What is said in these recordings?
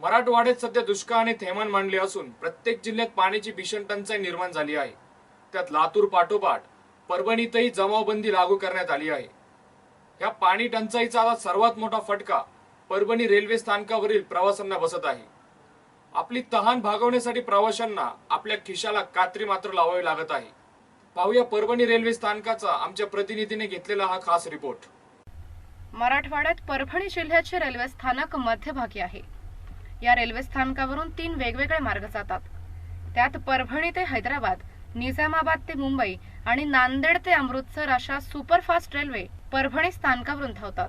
मराठवाड्यात सध्या दुष्काळ आणि थैमान मांडले असून प्रत्येक जिल्ह्यात पाण्याची भीषण टंचाई निर्माण झाली आहे. त्यात लातूर पाठोपाठ परभणीतही जमावबंदी लागू करण्यात आली आहे. या पाणी टंचाईचा आता सर्वात मोठा फटका परभणी रेल्वे स्थानकावरील प्रवाशांना बसत आहे. आपली तहान भागवण्यासाठी प्रवाशांना आपल्या खिशाला कात्री मात्र लावावी लागत आहे. पाहूया परभणी रेल्वे स्थानकाचा आमच्या प्रतिनिधीने घेतलेला हा खास रिपोर्ट. मराठवाड्यात परभणी जिल्ह्याचे रेल्वे स्थानक मध्यभागी आहे. या रेल्वे स्थानकावरून तीन वेगवेगळे मार्ग जातात. त्यात परभणी ते हैदराबाद निजामाबाद ते मुंबई आणि नांदेड ते अमृतसर अशा सुपरफास्ट रेल्वे परभणी स्थानकावरून धावतात.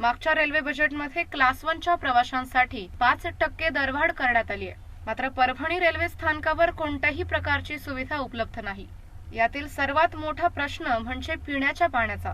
मागच्या रेल्वे बजेटमध्ये क्लास वनच्या प्रवाशांसाठी पाच टक्के दरवाढ करण्यात आली आहे. मात्र परभणी रेल्वे स्थानकावर कोणत्याही प्रकारची सुविधा उपलब्ध नाही. यातील सर्वात मोठा प्रश्न म्हणजे पिण्याच्या पाण्याचा.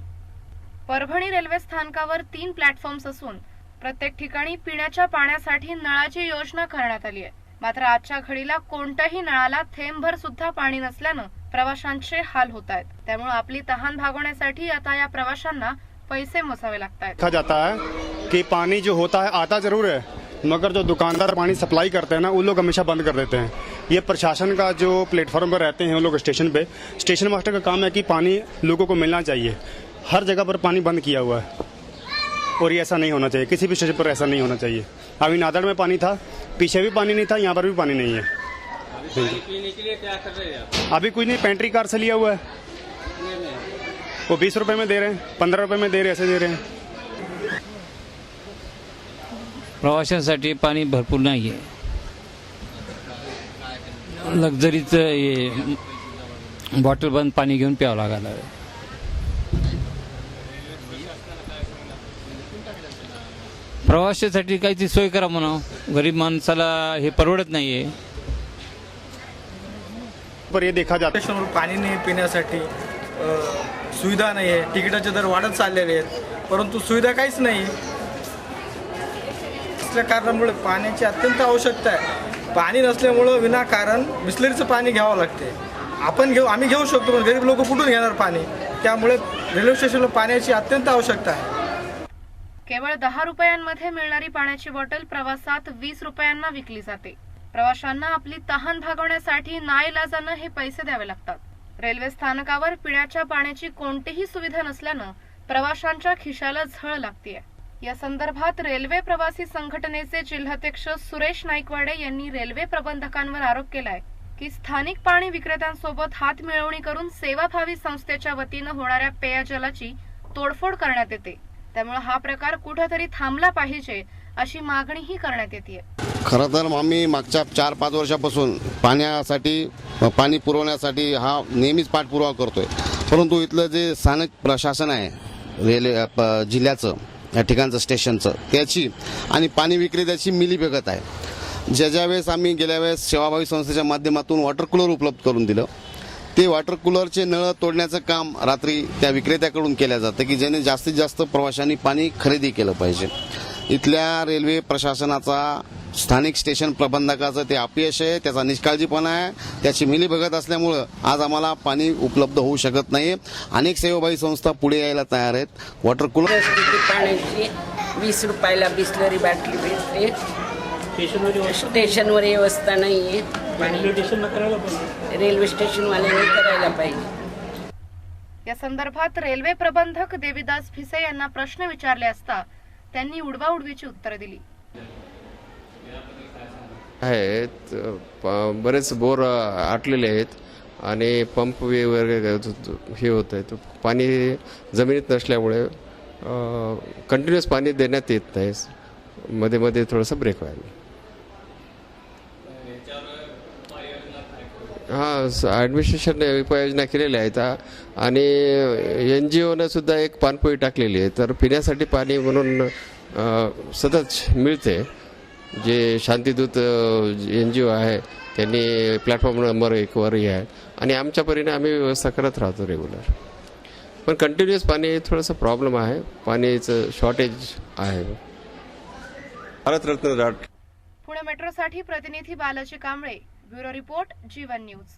परभणी रेल्वे स्थानकावर तीन प्लॅटफॉर्म्स असून प्रत्येक ठिकाणी पिण्याच्या पाण्यासाठी नळाची योजना करण्यात आली आहे. मात्र आजच्या घडीला कोणत्याही नळाला थेंबभर सुद्धा पाणी नसल्यानं प्रवाशांचे हाल होत आहेत. त्यामुळे आपली तहान भागवण्यासाठी आता या प्रवाशांना पैसे मोसावे लागत आहेत देखा जाता है कि पानी जो होता है आता जरूर है मगर जो दुकानदार पानी सप्लाई करते हैं ना वो लोग हमेशा बंद कर देते हैं। ये प्रशासन का जो प्लेटफॉर्म पर रहते हैं वो लोग स्टेशन पे स्टेशन मास्टर का काम है कि पानी लोगों को मिलना चाहिए। हर जगह पर पानी बंद किया हुआ है। और ये ऐसा नहीं होना चाहिए। किसी भी स्टेशन पर ऐसा नहीं होना चाहिए। अभी नादड़ में पानी था, पीछे भी पानी नहीं था, यहाँ पर भी पानी नहीं है। पीने अभी कुछ नहीं, पेंट्री कार से लिया हुआ है। वो बीस रुपए में दे रहे हैं, पंद्रह रुपए में दे रहे, ऐसे दे रहे हैं। प्रवाशांसाठी पाणी भरपूर नाही आहे. लक्झरीचं हे बॉटल बंद पाणी घेऊन प्यावं लागायला प्रवाशासाठी काहीतरी सोय करा म्हणा. गरीब माणसाला हे परवडत नाही आहे पर ये देखा जाता. स्टेशनवर पाणी नाही पिण्यासाठी अ, सुविधा नाही आहे तिकिटाचे दर वाढत चाललेले आहेत. परंतु सुविधा काहीच नाही. असल्या कारणामुळे पाण्याची अत्यंत आवश्यकता आहे. पाणी नसल्यामुळं विनाकारण बिस्लरीचं पाणी घ्यावं लागते. आपण घेऊ आम्ही घेऊ शकतो पण गरीब लोक कुठून घेणार पाणी? त्यामुळे रेल्वे स्टेशनला पाण्याची अत्यंत आवश्यकता आहे. केवळ दहा रुपयांमध्ये मिळणारी पाण्याची बॉटल प्रवासात वीस रुपयांना विकली जाते. प्रवाशांना आपली तहान भागवण्यासाठी नाईलाजानं हे पैसे द्यावे लागतात. रेल्वे स्थानकावर पिण्याच्या पाण्याची कोणतीही सुविधा नसल्यानं प्रवाशांच्या खिशाला झळ लागतीये. या संदर्भात रेल्वे प्रवासी संघटनेचे जिल्हाध्यक्ष सुरेश नाईकवाडे यांनी रेल्वे प्रबंधकांवर आरोप केलाय की स्थानिक पाणी विक्रेत्यांसोबत हात मिळवणी करून सेवाभावी संस्थेच्या वतीनं होणाऱ्या पेयजलाची तोडफोड करण्यात येते. त्यामुळे हा प्रकार कुठेतरी थांबला पाहिजे अशी मागणीही करण्यात येते खरं तर आम्ही मागच्या चार पाच वर्षापासून पाण्यासाठी पाणी पुरवण्यासाठी हा नेहमीच पाठपुरावा करतोय. परंतु इथलं जे स्थानिक प्रशासन आहे रेल्वे प- जिल्ह्याचं या ठिकाणचं स्टेशनचं त्याची आणि पाणी विक्रेत्याची मिलीभगत आहे. ज्या ज्या वेळेस आम्ही गेल्या वेळेस सेवाभावी संस्थेच्या माध्यमातून वॉटर कूलर उपलब्ध करून दिलं ते वॉटर कूलरचे नळ तोडण्याचं काम रात्री त्या विक्रेत्याकडून केलं जातं की ज्याने जास्तीत जास्त प्रवाशांनी पाणी खरेदी केलं पाहिजे. इथल्या रेल्वे प्रशासनाचा स्थानिक स्टेशन प्रबंधकाचं ते अपयश आहे त्याचा निष्काळजीपणा आहे. त्याची मिलीभगत असल्यामुळं आज आम्हाला पाणी उपलब्ध होऊ शकत नाही अनेक सेवाभावी संस्था पुढे यायला तयार आहेत. वॉटर कूलर पाण्याची वीस रुपयाला बिस्लरी बाटली भेटते. स्टेशनवर व्यवस्था नाही आहे रेल्वे स्टेशनवाल्यांनी करायला पाहिजे. या संदर्भात रेल्वे प्रबंधक देविदास भिसे यांना प्रश्न विचारले असता त्यांनी उडवाउडवीची उत्तरं दिली. आहेत बरेच बोर आटलेले आहेत आणि पंप वे- वगैरे हे होत आहे. पाणी जमिनीत नसल्यामुळे कंटिन्युअस पाणी देण्यात येत नाही. मध्ये मध्ये थोडंसं ब्रेक व्हायला. हां ॲडमिनिस्ट्रेशन उपाययोजना केलेल्या आहेत आणि एन जी ओनं सुद्धा एक पाणपोई टाकलेली आहे. तर पिण्यासाठी पाणी म्हणून सतत मिळते. जे शांतिदूत एन जी ओ आहे त्यांनी प्लॅटफॉर्म नंबर एकवरही आहे. आणि आमच्या परीने आम्ही व्यवस्था करत राहतो रेग्युलर पण कंटिन्युअस पाणी थोडंसं प्रॉब्लेम आहे. पाणीचं शॉर्टेज आहे. भारतरत्न पुणे मेट्रोसाठी प्रतिनिधी Balaji Kamble bureau report Jeevan news.